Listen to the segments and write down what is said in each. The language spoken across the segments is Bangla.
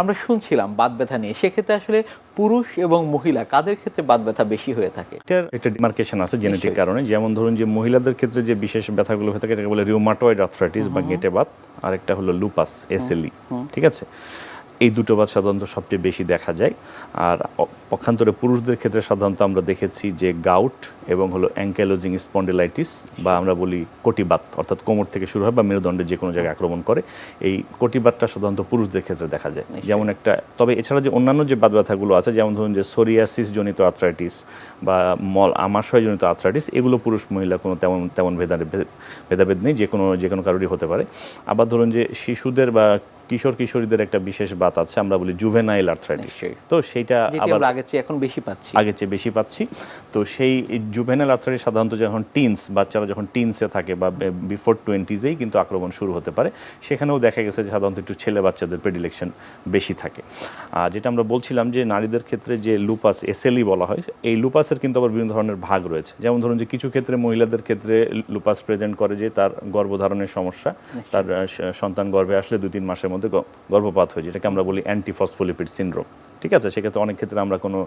আমরা শুনছিলাম বাত ব্যথা নিয়ে। সেক্ষেত্রে আসলে পুরুষ এবং মহিলা কাদের ক্ষেত্রে বাত ব্যথা বেশি হয়ে থাকে? এটার একটা ডিমার্কেশন আছে জেনেটিক কারণে। যেমন ধরুন যে মহিলাদের ক্ষেত্রে যে বিশেষ ব্যথাগুলো হয়ে থাকে এটাকে বলে রিউমাটয়েড আর্থ্রাইটিস বা গেটে বাত আরেকটা হলো লুপাস এসএলই ঠিক আছে? এই দুটো বাদ সাধারণত সবচেয়ে বেশি দেখা যায়। আর পক্ষান্তরে পুরুষদের ক্ষেত্রে সাধারণত আমরা দেখেছি যে গাউট এবং হলো অ্যাঙ্কাইলোজিং স্পন্ডিলাইটিস বা আমরা বলি কটিবাত অর্থাৎ কোমর থেকে শুরু হয় বা মেরুদণ্ডে যে কোনো জায়গায় আক্রমণ করে এই কটিবাতটা সাধারণত পুরুষদের ক্ষেত্রে দেখা যায়। যেমন একটা তবে এছাড়া যে অন্যান্য যে বাদ ব্যথাগুলো আছে যেমন ধরুন যে সোরিয়াসিস জনিত আর্থ্রাইটিস বা মল আমাশয় জনিত আর্থ্রাইটিস এগুলো পুরুষ মহিলা কোনো তেমন তেমন ভেদা ভেদাভেদ নেই যে কোনো যে কোনো কারোরই হতে পারে। আবার ধরুন যে শিশুদের বা কিশোর কিশোরীদের একটা বিশেষ বাত আছে আমরা বলি জুভেনাইল আর্থ্রাইটিস। তো সেইটা আবার আগের চেয়ে এখন বেশি পাচ্ছি। আগের চেয়ে বেশি পাচ্ছি। তো সেই জুভেনাল আর্থারিস সাধারণত যখন টিনস বাচ্চারা যখন টিনসে থাকে বা বিফোর টোয়েন্টিজেই কিন্তু আক্রমণ শুরু হতে পারে। সেখানেও দেখা গেছে যে সাধারণত একটু ছেলে বাচ্চাদের প্রেডিলেকশন বেশি থাকে। আর যেটা আমরা বলছিলাম যে নারীদের ক্ষেত্রে যে লুপাস এসএলই বলা হয় এই লুপাসের কিন্তু আবার বিভিন্ন ধরনের ভাগ রয়েছে। যেমন ধরুন যে কিছু ক্ষেত্রে মহিলাদের ক্ষেত্রে লুপাস প্রেজেন্ট করে যে তার গর্ভধারণের সমস্যা তার সন্তান গর্ভে আসলে দুই তিন মাসের মধ্যে গর্ভপাত হয় যেটাকে আমরা বলি অ্যান্টিফসফোলিপিড সিনড্রোম ঠিক আছে? সেক্ষেত্রে অনেক ক্ষেত্রে আমরা কোনো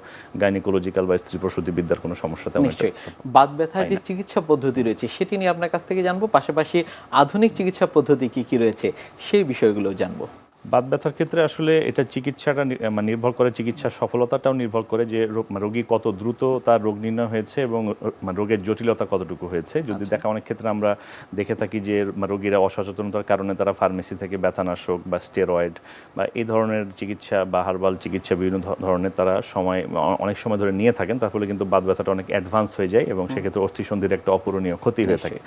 গাইনিকোলজিক্যাল বা স্ত্রী প্রসূতি বিদ্যার কোনো সমস্যা তেমন নিশ্চয়ই। বাত ব্যথার যে চিকিৎসা পদ্ধতি রয়েছে সেটি নিয়ে আপনার কাছ থেকে জানব পাশাপাশি আধুনিক চিকিৎসা পদ্ধতি কি কি রয়েছে সেই বিষয়গুলো জানব। বাত ব্যথার ক্ষেত্রে আসলে এটা চিকিৎসাটা মানে নির্ভর করে চিকিৎসার সফলতাটাও নির্ভর করে যে রোগ- মানে রোগী কত দ্রুত তার রোগ নির্ণয় হয়েছে এবং মানে রোগের জটিলতা কতটুকু হয়েছে। যদি দেখা অনেক ক্ষেত্রে আমরা দেখে থাকি যে রোগীরা অসচেতনতার কারণে তারা ফার্মেসি থেকে ব্যথানাশক বা স্টেরয়েড বা এই ধরনের চিকিৎসা বা হার্বাল চিকিৎসা বিভিন্ন ধরনের তারা সময় অনেক সময় ধরে নিয়ে থাকেন। তার ফলে কিন্তু বাত ব্যথাটা অনেক অ্যাডভান্স হয়ে যায় এবং সেক্ষেত্রে অস্থিসন্ধির একটা অপূরণীয় ক্ষতি হয়ে থাকে।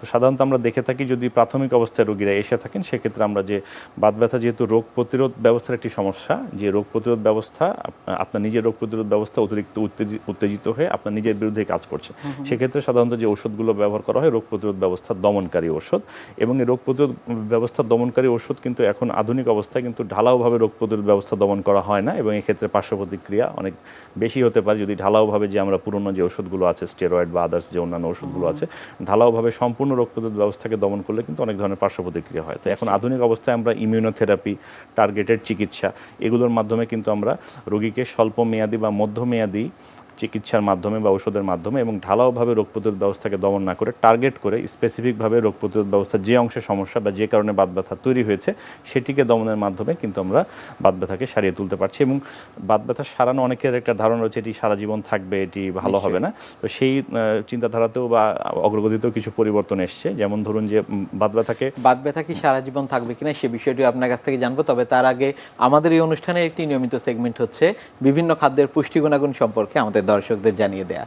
তো সাধারণত আমরা দেখে থাকি যদি প্রাথমিক অবস্থায় রোগীরা এসে থাকেন সেক্ষেত্রে আমরা যে বাত ব্যথা যেহেতু রোগ প্রতিরোধ ব্যবস্থার একটি সমস্যা। যে রোগ প্রতিরোধ ব্যবস্থা আপনার নিজের রোগ প্রতিরোধ ব্যবস্থা অতিরিক্ত উত্তেজি- উত্তেজিত হয়ে আপনার নিজের বিরুদ্ধে কাজ করছে। সেক্ষেত্রে সাধারণত যে ওষুধগুলো ব্যবহার করা হয় রোগ প্রতিরোধ ব্যবস্থা দমনকারী ওষুধ এবং এই রোগ প্রতিরোধ ব্যবস্থা দমনকারী ওষুধ কিন্তু এখন আধুনিক অবস্থায় কিন্তু ঢালাওভাবে রোগ প্রতিরোধ ব্যবস্থা দমন করা হয় না। এবং এক্ষেত্রে পার্শ্ব প্রতিক্রিয়া অনেক বেশি হতে পারে। যদি ঢালাওভাবে যে আমরা পুরনো যে ওষুধগুলো আছে স্টেরয়েড বা আদার্স যে অন্যান্য ওষুধগুলো আছে ঢালাওভাবে সম্পূর্ণ রোগ প্রতিরোধ ব্যবস্থাকে দমন করলে কিন্তু অনেক ধরনের পার্শ্ব প্রতিক্রিয়া হয়। তো এখন আধুনিক অবস্থায় আমরা ইমিউনোথেরাপি টার্গেটেড চিকিৎসা এগুলোর মাধ্যমে কিন্তু আমরা রোগীকে স্বল্প মেয়াদি বা মধ্যমেয়াদী চিকিৎসার মাধ্যমে বা ওষুধের মাধ্যমে এবং ঢালাওভাবে রোগ প্রতিরোধ ব্যবস্থাকে দমন না করে টার্গেট করে স্পেসিফিকভাবে রোগ প্রতিরোধ ব্যবস্থার যে অংশে সমস্যা বা যে কারণে বাদ ব্যথা তৈরি হয়েছে সেটিকে দমনের মাধ্যমে কিন্তু আমরা বাদ ব্যথাকে সারিয়ে তুলতে পারছি এবং বাদ ব্যথা সারানো অনেকের একটা ধারণা রয়েছে এটি সারা জীবন থাকবে এটি ভালো হবে না। তো সেই চিন্তাধারাতেও বা অগ্রগতিতেও কিছু পরিবর্তন এসছে। যেমন ধরুন যে বাদ ব্যথাকে বাদ ব্যথা কি সারা জীবন থাকবে কিনা সে বিষয়টি আপনার কাছ থেকে জানব। তবে তার আগে আমাদের এই অনুষ্ঠানের একটি নিয়মিত সেগমেন্ট হচ্ছে বিভিন্ন খাদ্যের পুষ্টি গুণাগুণ সম্পর্কে আমাদের দর্শকদের জানিয়ে দেয়া।